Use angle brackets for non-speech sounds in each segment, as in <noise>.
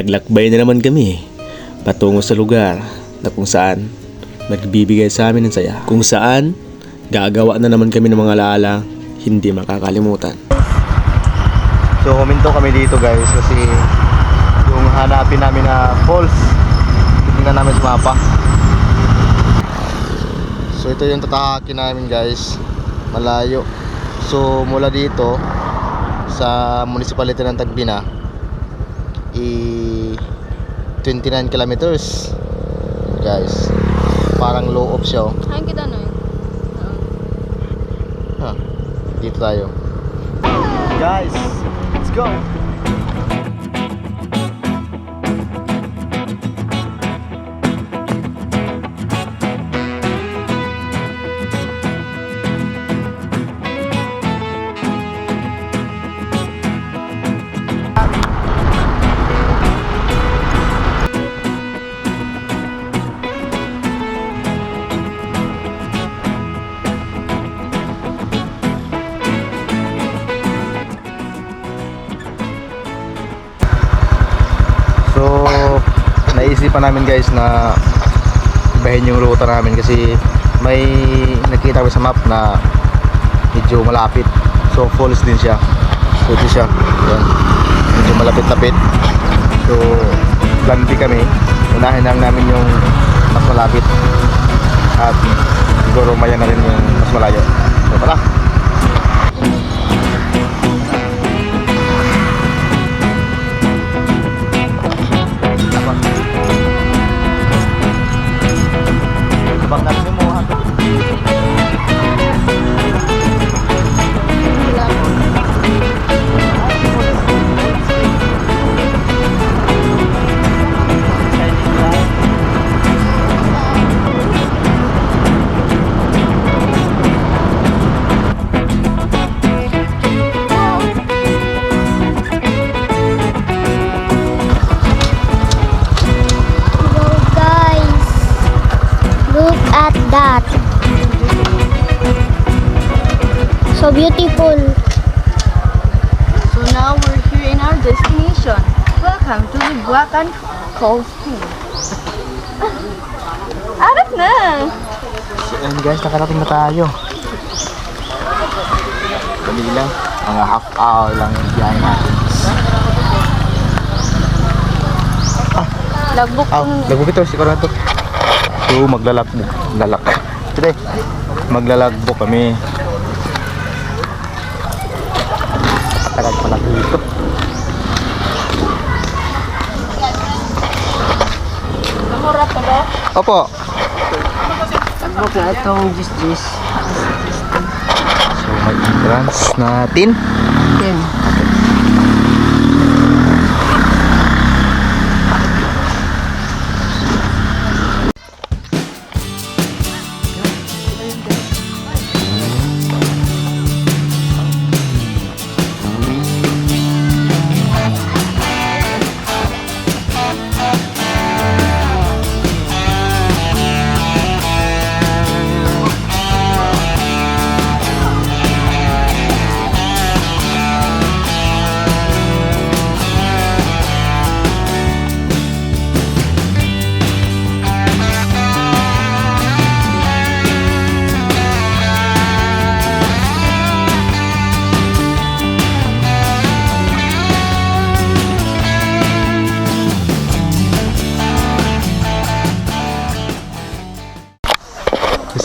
Naglakbay na naman kami patungo sa lugar na kung saan nagbibigay sa amin ng saya. Kung saan gagawa na naman kami ng mga alaala hindi makakalimutan. So huminto kami dito guys kasi yung hanapin namin na falls titingnan namin sa mapa. So ito yung tatahakin namin guys. Malayo. So mula dito sa municipality ng Tagbina 29 kilometers guys. Parang low off siya oh. Kain kita na yun. Ha, dito tayo. Guys, let's go. Namin guys na ibahin yung ruta namin kasi may nakita kami sa map na medyo malapit. So, falls din siya. So, ito siya. Yan. Medyo malapit-lapit. So, plan B kami. Unahin lang namin yung mas malapit. At siguro maya na rin yung mas malayo. So, tara! So beautiful. So now we're here in our destination. Welcome to the Cove Pool. Arap na! So, ayun guys, nakarating na tayo. Dali lang. Mga half hour lang yung biyahe natin. Lagbok Ah, lagbog ito, siguro na to. So, maglalakbog. Lalak. Today, maglalakbog kami. Tagal pala dito. Ka? Opo. Lagbok na itong jis-jis. So, mag-entrance natin. Yan.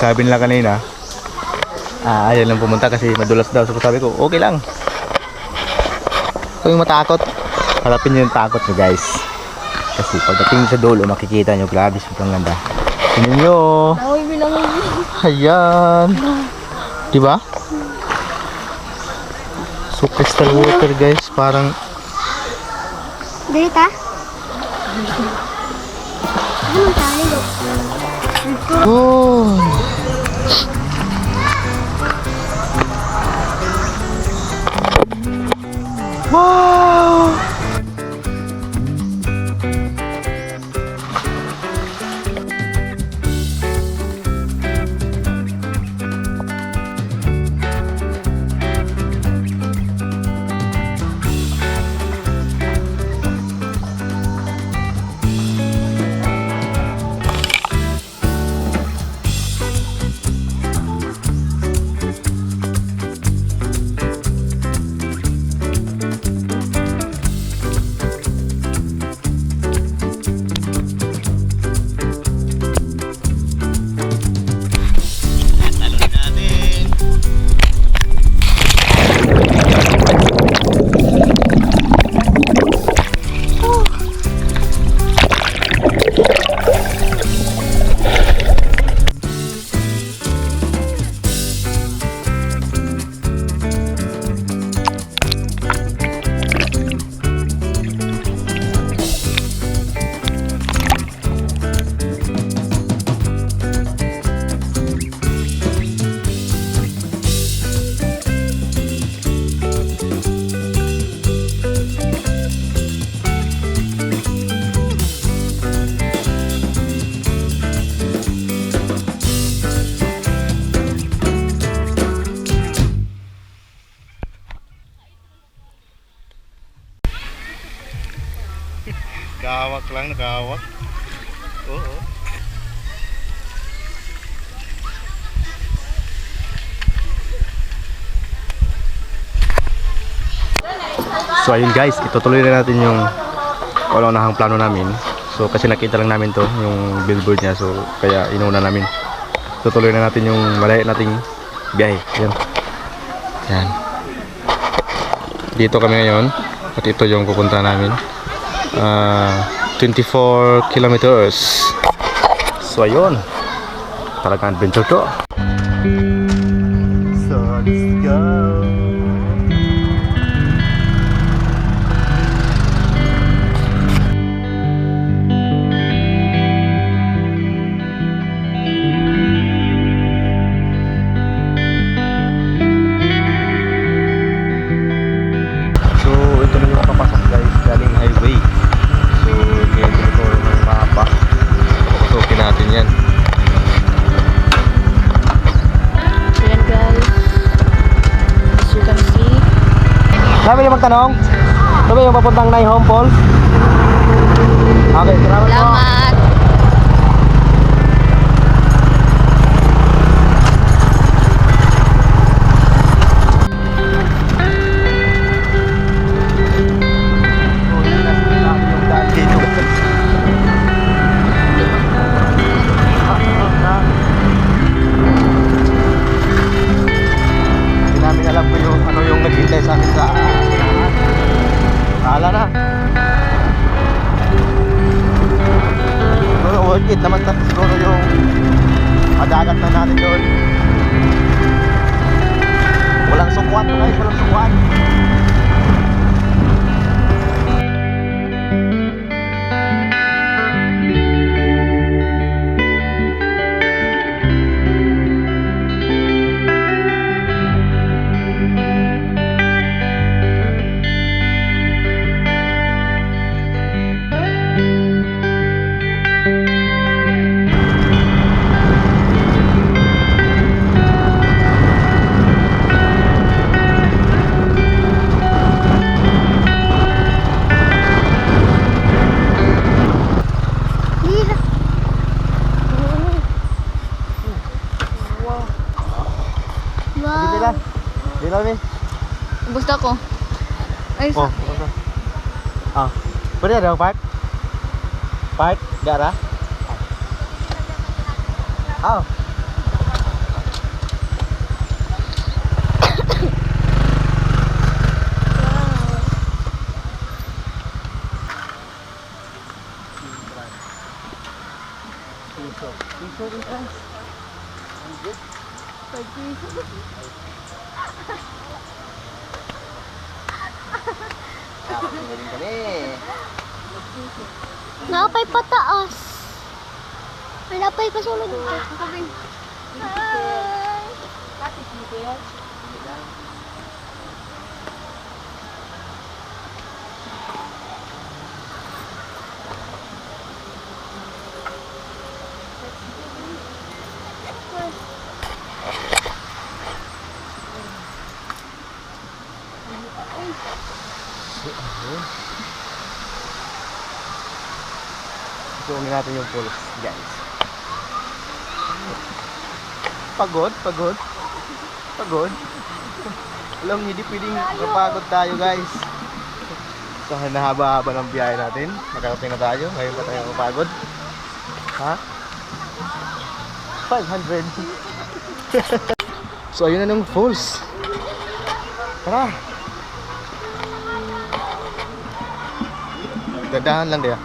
Sabi nila kanina, ah, ayaw lang pumunta kasi madulas daw. So sabi ko, okay lang. Kung yung matakot, harapin nyo yung takot nyo guys. Kasi pagdating sa dulo, makikita nyo, grabe, sobrang ganda. Tingnan nyo. Ayan. Diba? So crystal water guys, parang Dito. Ano tali Oh. Wow! Nakahawak lang, nakahawak. Oo. So ayun guys, itutuloy na natin yung kauna-unahang plano namin. So kasi nakita lang namin to, yung billboard niya. So kaya inuna namin. Tutuloy na natin yung malay nating biyahe. Yan. Yan. Dito kami ngayon. At ito yung pupunta namin. Ah, 24 kilometers. So ayun. Talagang adventure to. Niyo magtanong? Sabi yung papuntang Nai Home Falls? Okay, salamat po. Ay, Oh, ano? Ah, pwede ada park? Park, gara? Ah. Galing ka ni. Napay pataas. May napay kasulod dito. Suungin natin yung pulse, guys. Pagod, pagod. Pagod. Alam niyo, di pwedeng mapagod tayo, guys. So, nahaba-haba ng biyahe natin. Nakarating na tayo. Ngayon pa tayo mapagod. Ha? 500. <laughs> so, ayun na ng falls. Tara. Dadahan lang dia.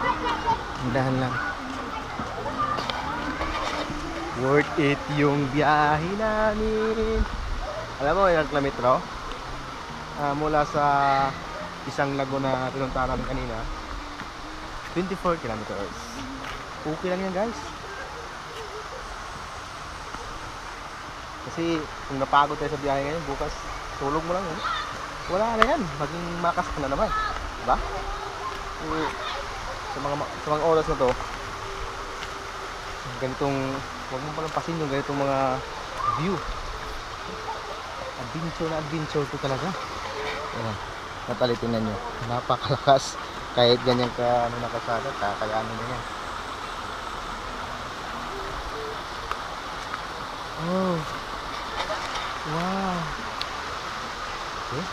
Dahan lang. Worth it yung biyahe namin. Alam mo, ilang kilometro? Ah, mula sa isang lago na pinuntahan namin kanina. 24 kilometers. Okay lang yan guys. Kasi kung napagod tayo sa biyahe ngayon, bukas tulog mo lang yan. Wala na yan. Maging makas ka na naman. Diba? Sa mga sa mga oras na to ganitong huwag mo palang pasin yung ganitong mga view adventure na adventure to talaga Ayan, natali tingnan nyo napakalakas Kahit ganyan ka ano na kasada, kakayanin mo yan. Oh. Wow. Okay.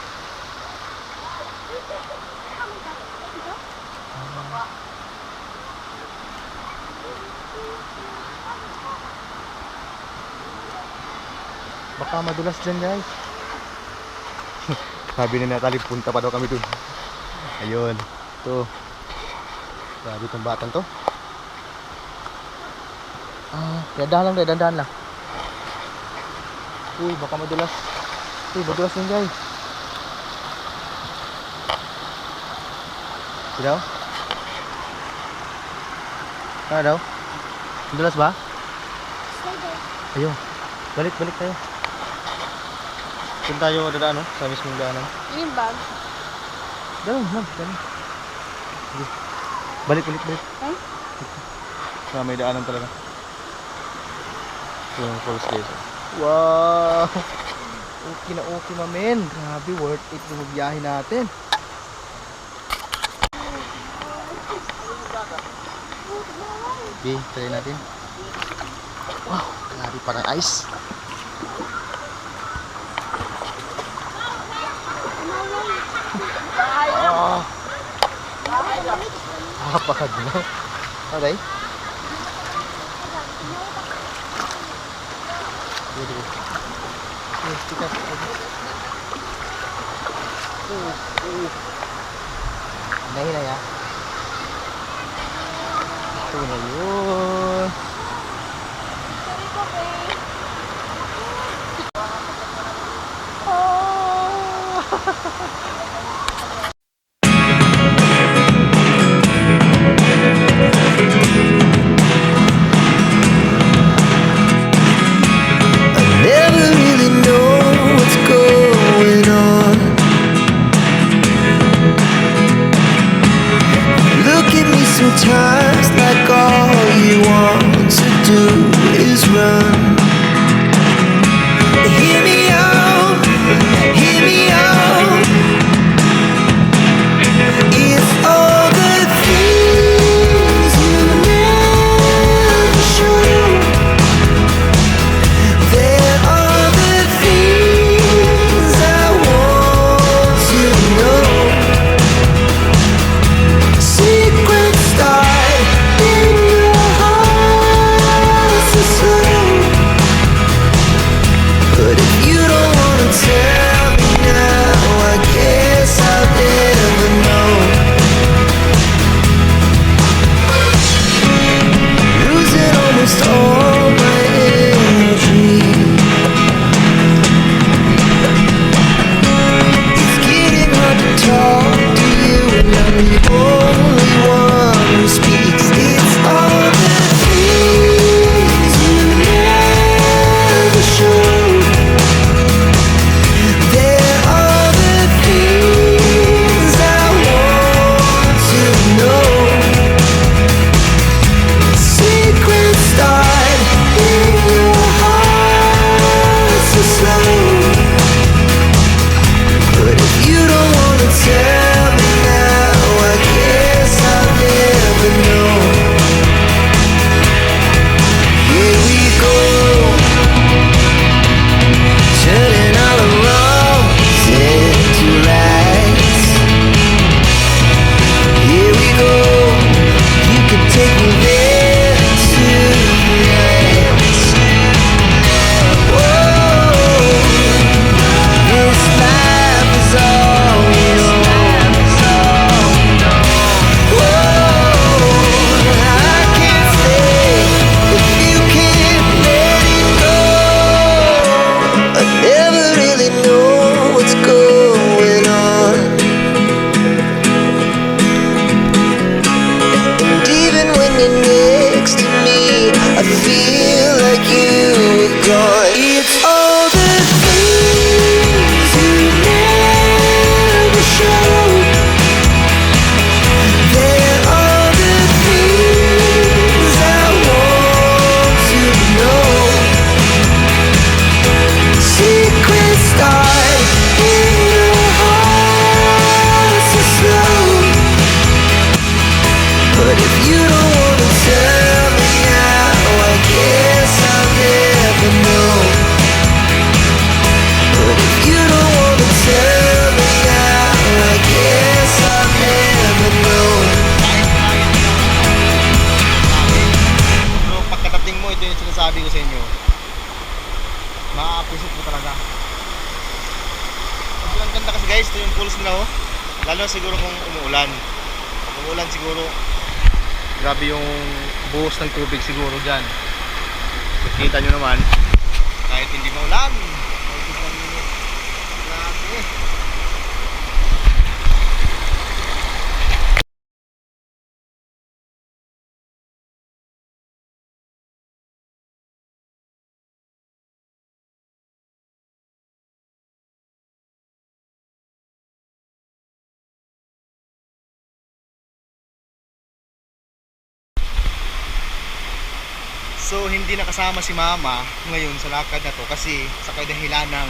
Baka madulas dyan guys. <laughs> Sabi ni Natalie, punta pa daw kami dun. Ayun. Ito. Grabe itong batang to. Ah, dahan lang, dahan lang. Uy, baka madulas. Uy, madulas yun guys. Ito daw? Ano daw? Madulas ba? Ayun. Balik, balik tayo. Doon tayo dadaan, no? Sa mismong daanan. Yung bag. Dalaw, ma'am. Dalaw. Sige. Balik, balik, balik. Huh? Sa may daanan talaga. Ito yung guys. oh. Wow! Okay na okay, mamen. Grabe, worth it yung magbiyahe natin. Okay, try natin. Wow, grabe parang ice. Napakadlaw. Aray. Sige, sige. Sige, sikat. Uh, uh. Hinay-hinay ah. Ito na yun. never grabe yung buhos ng tubig siguro dyan. Kita nyo naman, kahit hindi maulan, kahit hindi mainit. Grabe. So hindi nakasama si mama ngayon sa lakad na to kasi sa kadahilan ng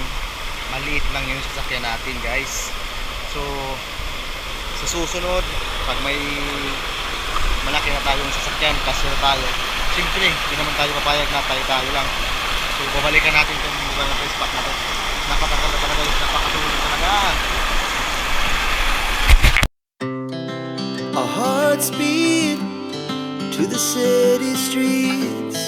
maliit lang yung sasakyan natin guys. So sa susunod pag may malaki na tayong sasakyan kasi na tayo siyempre hindi naman tayo papayag na tayo tayo lang. So babalikan natin itong lugar na to, spot na to. Napakaganda talaga guys, napakatulog talaga. Our hearts beat to the city streets.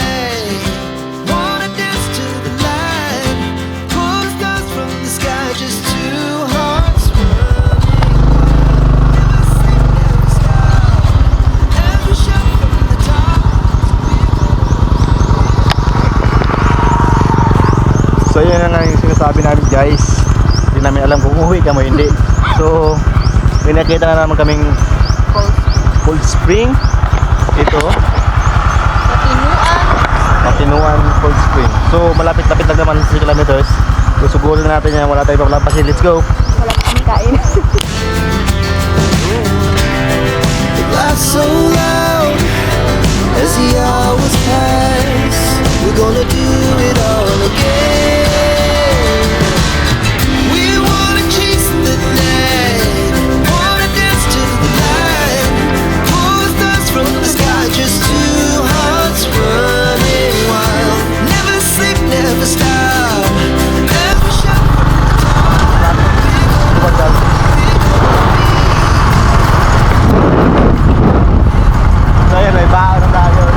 sinasabi namin guys. Hindi namin alam kung uwi ka mo hindi. So may nakita na naman kaming Cold Spring. Ito, Katinuan. Matinuan Cold Spring. So malapit-lapit lang naman 6 kilometers. So sugurin natin yan, wala tayong paklampasin. Let's go! Wala kami kain. So loud as the hours pass. We're gonna do it all again.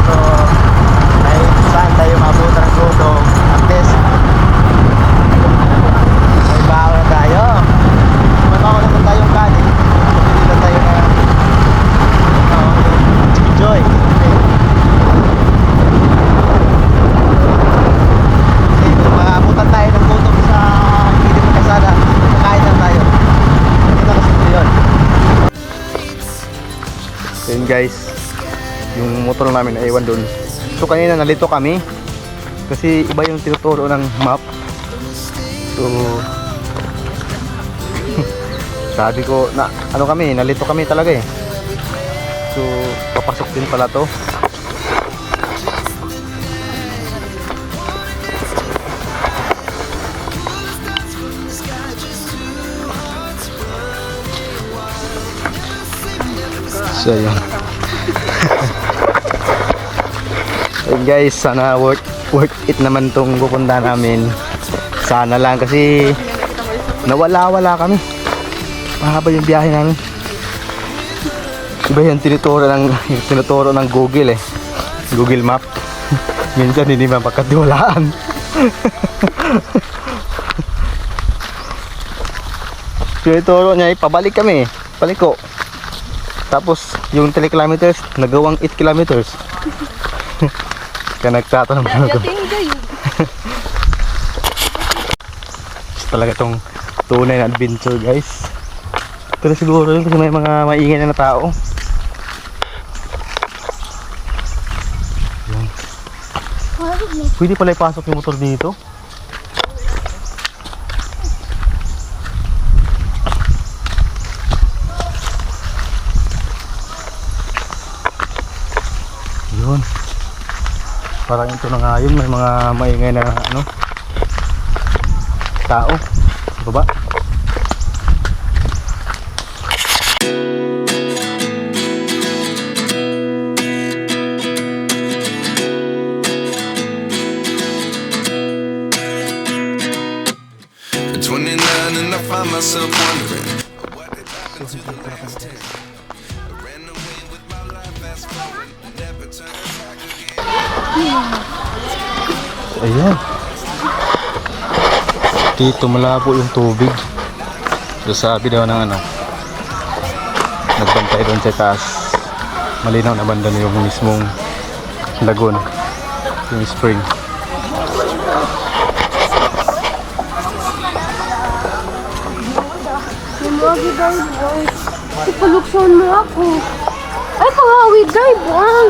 Na motor namin naiwan dun. So kanina nalito kami kasi iba yung tinuturo ng map. So <laughs> sabi ko na ano kami, nalito kami talaga eh. So papasok din pala to. So yun. <laughs> Ayun guys, sana worth, worth it naman tong pupunta namin. Sana lang kasi nawala-wala kami. Mahaba yung biyahe namin. Iba yung tinuturo ng, <laughs> tinuturo ng Google eh. Google Map. <laughs> Minsan hindi mapagkatiwalaan. <laughs> Tinuturo niya, eh, pabalik kami. Paliko. Tapos yung 3 kilometers, nagawang 8 kilometers. Kaya nagtatanong na ako. Talaga tong tunay na adventure guys. Pero siguro yun kasi may mga maingay na, na tao. Pwede pala ipasok yung motor dito. parang ito na nga yun may mga maingay na ano tao. Sa baba. Dito malabo yung tubig. So sabi daw ng ano. Nagbantay doon sa taas. Malinaw na banda na yung mismong lagon. Yung spring. Ipalukson mo ako. Ay, pangawi day, boy.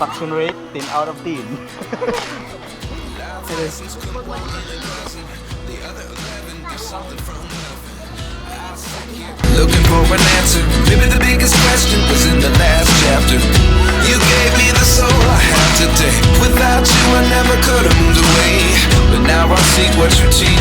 Satisfaction rate 10 out of 10. <laughs> Looking for an answer. Maybe the biggest question was in the last chapter. You gave me the soul I have today. Without you, I never could have moved away. But now I see what you teach.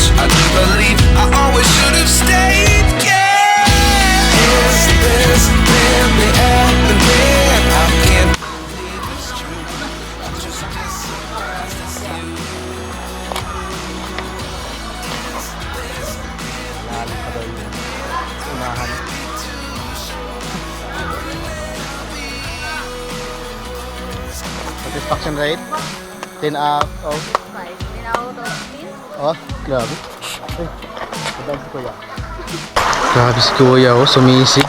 10 out of Oh, grabe. Ay, madami si Kuya. Grabe si Kuya, oh, sumisig.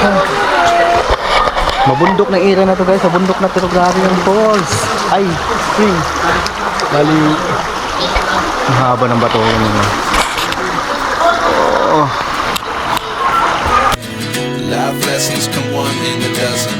Ah. Mabundok na area na to guys, mabundok na to, grabe yung falls. Ay, spring. Bali, ang haba ng bato yun. Oh, Life lessons come one in a dozen.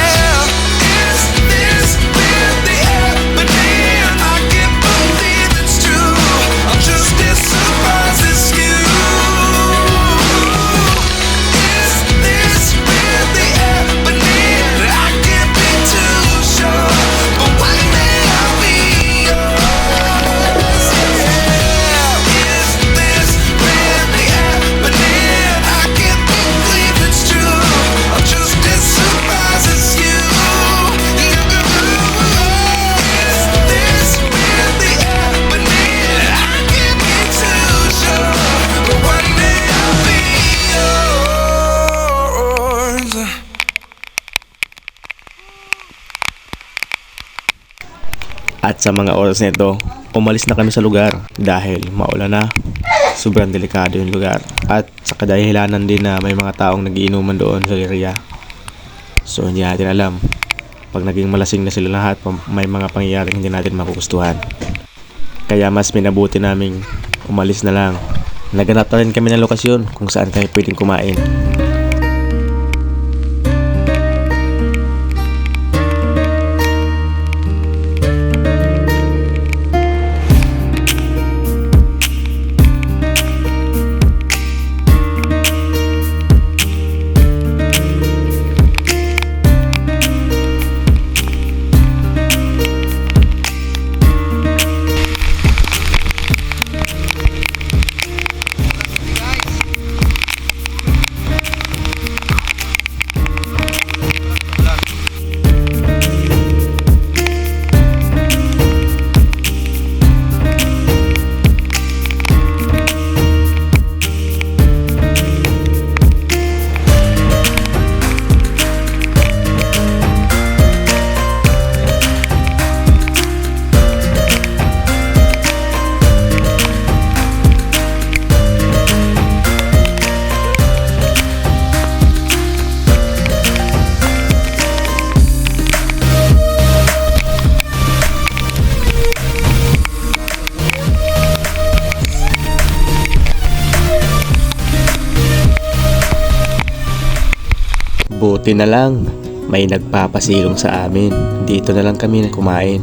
Sa mga oras na ito, umalis na kami sa lugar dahil maulan na. Sobrang delikado yung lugar. At sa kadahilanan din na may mga taong nagiinuman doon sa area. So hindi natin alam. Pag naging malasing na sila lahat, may mga pangyayaring hindi natin makukustuhan. Kaya mas minabuti naming umalis na lang. Naganap na rin kami ng lokasyon kung saan kami pwedeng kumain. Buti na lang, may nagpapasilong sa amin. Dito na lang kami kumain.